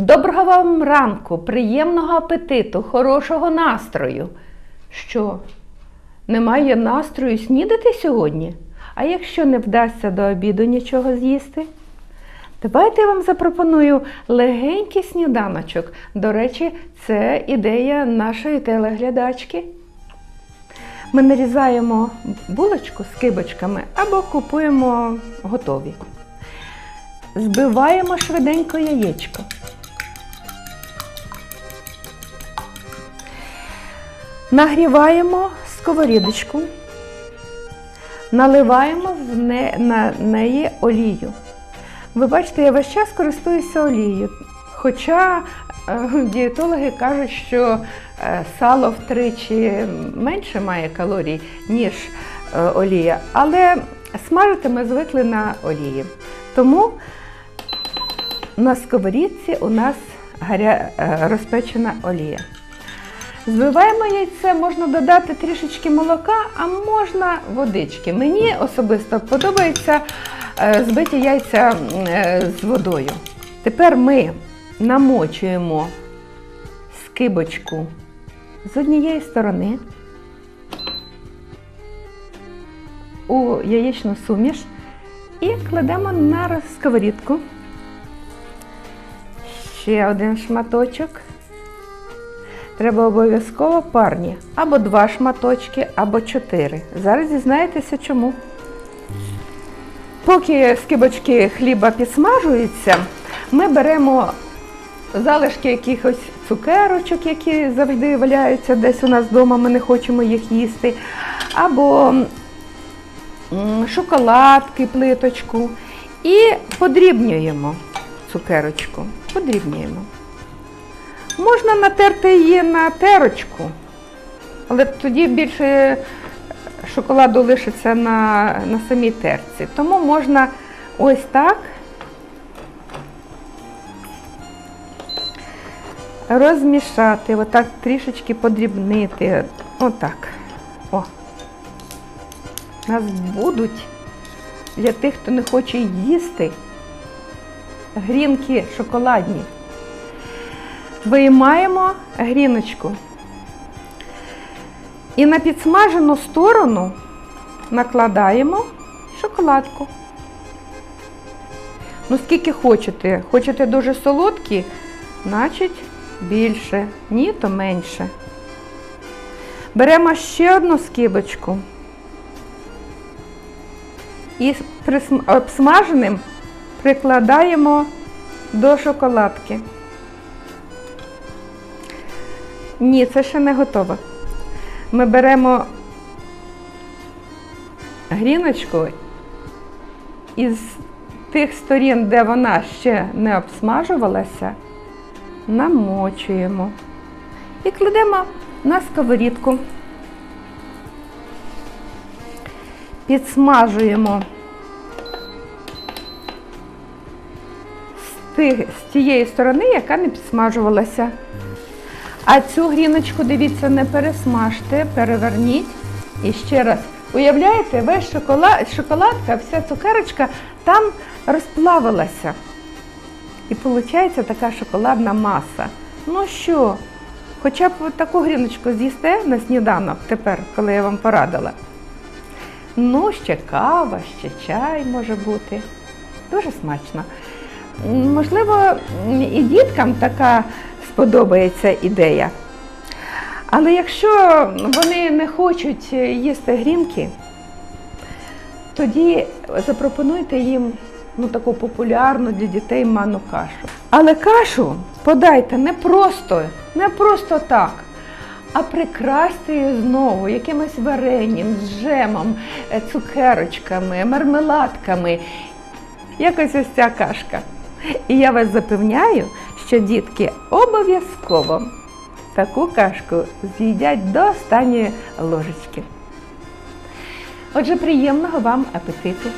Доброго вам ранку, приємного апетиту, хорошого настрою. Що, немає настрою снідати сьогодні? А якщо не вдасться до обіду нічого з'їсти? Давайте я вам запропоную легенький сніданочок. До речі, це ідея нашої телеглядачки. Ми нарізаємо булочку з кибочками або купуємо готові. Збиваємо швиденько яєчко. Нагріваємо сковорідочку, наливаємо в не, на неї олію. Ви бачите, я весь час користуюся олією. Хоча е, дієтологи кажуть, що е, сало втричі менше має калорій, ніж е, олія. Але смажити ми звикли на олії. Тому на сковорідці у нас розпечена олія. Збиваємо яйце, можна додати трішечки молока, а можна водички. Мені особисто подобається е, збиті яйця е, з водою. Тепер ми намочуємо скибочку з однієї сторони у яєчну суміш і кладемо на сковорідку. Ще один шматочок. Треба обов'язково парні. Або два шматочки, або чотири. Зараз дізнаєтеся чому. Поки скибочки хліба підсмажуються, ми беремо залишки якихось цукерочок, які завжди валяються десь у нас вдома, ми не хочемо їх їсти, або шоколадки, плиточку. І подрібнюємо цукерочку. Подрібнюємо. Можна натерти її на терочку, але тоді більше шоколаду лишиться на, на самій терці. Тому можна ось так розмішати, отак трішечки подрібнити. Отак. О. У нас будуть для тих, хто не хоче їсти, грінки шоколадні. Виймаємо гріночку. І на підсмажену сторону накладаємо шоколадку. Ну, скільки хочете. Хочете дуже солодкі, значить більше. Ні, то менше. Беремо ще одну скибочку. І обсмаженим прикладаємо до шоколадки. Ні, це ще не готово. Ми беремо гріночку із тих сторін, де вона ще не обсмажувалася, намочуємо і кладемо на сковорідку. Підсмажуємо з, тієї сторони, яка не підсмажувалася. А цю гріночку, дивіться, не пересмажте, переверніть. І ще раз. Уявляєте, весь шоколад, шоколадка, вся цукерочка там розплавилася. І виходить така шоколадна маса. Ну що, хоча б таку гріночку з'їсте на сніданок тепер, коли я вам порадила. Ну, ще кава, ще чай може бути. Дуже смачно. Можливо, і діткам така сподобається ідея. Але якщо вони не хочуть їсти грінки, тоді запропонуйте їм ну, таку популярну для дітей манну кашу. Але кашу подайте не просто, не просто так, а прикрасьте її знову якимось варенням, з джемом, е, цукерочками, мармеладками. Якось ось ця кашка. І я вас запевняю, що дітки обов'язково таку кашку з'їдять до останньої ложечки. Отже, приємного вам апетиту!